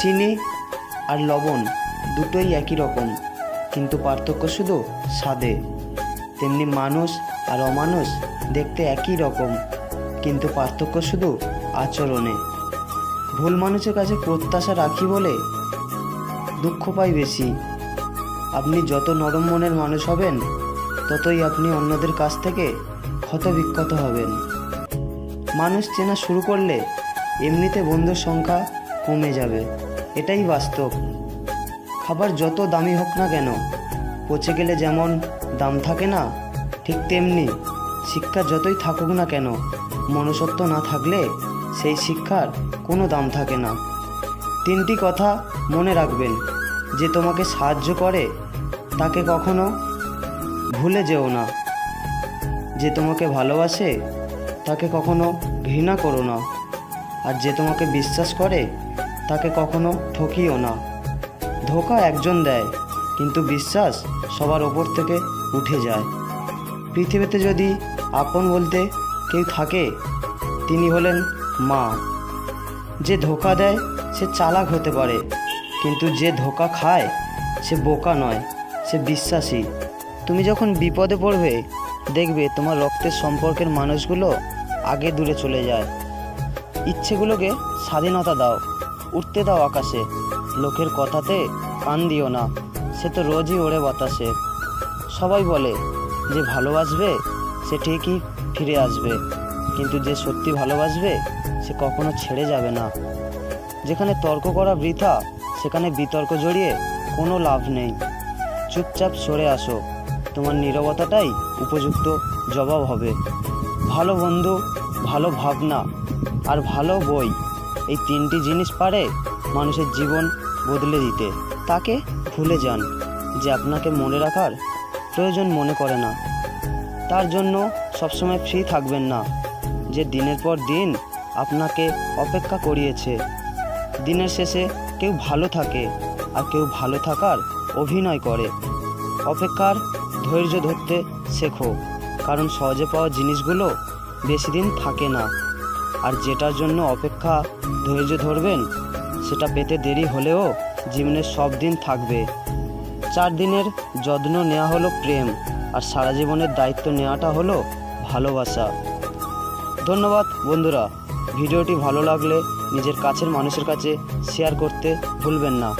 চিনি আর লবণ দুটোই একই রকম, কিন্তু পার্থক্য শুধু স্বাদে। তেমনি মানুষ আর অমানুষ দেখতে একই রকম, কিন্তু পার্থক্য শুধু আচরণে। ভুল মানুষের কাছে প্রত্যাশা রাখি বলে দুঃখ পাই বেশি। আপনি যত নরম মনের মানুষ হবেন, ততই আপনি অন্যদের কাছ থেকে ক্ষতবিক্ষত হবেন। মানুষ চেনা শুরু করলে এমনিতে বন্ধুর সংখ্যা কমে যাবে। এটাই বাস্তব। খাবার যত দামি হোক না কেন, পচে গেলে যেমন দাম থাকে না, ঠিক তেমনি শিক্ষা যতই থাকুক না কেন, মনুষ্যত্ব না থাকলে সেই শিক্ষার কোনো দাম থাকে না। তিনটি কথা মনে রাখবেন, যে তোমাকে সাহায্য করে, তাকে কখনো ভুলে যেও না। যে তোমাকে ভালোবাসে, তাকে কখনো ঘৃণা করো না। আর যে তোমাকে বিশ্বাস করে, তাকে কখনো ঠকিও না। ধোকা একজন দেয়, কিন্তু বিশ্বাস সবার ওপর থেকে উঠে যায়। পৃথিবীতে যদি আপন বলতে কেউ থাকে, তিনি হলেন মা। যে ধোকা দেয়, সে চালাক হতে পারে, কিন্তু যে ধোকা খায়, সে বোকা নয়, সে বিশ্বাসী। তুমি যখন বিপদে পড়বে, দেখবে তোমার রক্তের সম্পর্কের মানুষগুলো আগে দূরে চলে যায়। ইচ্ছেগুলোকে স্বাধীনতা দাও উঠতে দাও আকাশে। লোকের কথাতে কান দিও না, সে তো রোজই ওড়ে বাতাসে। সবাই বলে, যে ভালোবাসবে, সে ঠিকই ফিরে আসবে। কিন্তু যে সত্যি ভালোবাসবে, সে কখনো ছেড়ে যাবে না। যেখানে তর্ক করা বৃথা, সেখানে বিতর্ক জড়িয়ে কোনো লাভ নেই। চুপচাপ সরে আসো, তোমার নীরবতাটাই উপযুক্ত জবাব হবে। ভালো বন্ধু, ভালো ভাবনা আর ভালো বই। এই তিনটি জিনিস পারে মানুষের জীবন বদলে দিতে। তাকে ভুলে যান, যে আপনাকে মনে রাখার প্রয়োজন মনে করে না। তার জন্য সবসময় ফ্রি থাকবেন না, যে দিনের পর দিন আপনাকে অপেক্ষা করিয়েছে। দিনের শেষে কেউ ভালো থাকে আর কেউ ভালো থাকার অভিনয় করে। অপেক্ষার ধৈর্য ধরতে শেখো, কারণ সহজে পাওয়া জিনিসগুলো বেশি দিন থাকে না। আর যেটার জন্য অপেক্ষা ধৈর্য ধরবেন, সেটা পেতে দেরি হলেও জীবনের সব দিন থাকবে। চার দিনের যত্ন নেওয়া হলো প্রেম, আর সারা জীবনের দায়িত্ব নেওয়াটা হলো ভালোবাসা। ধন্যবাদ বন্ধুরা, ভিডিওটি ভালো লাগলে নিজের কাছের মানুষের কাছে শেয়ার করতে ভুলবেন না।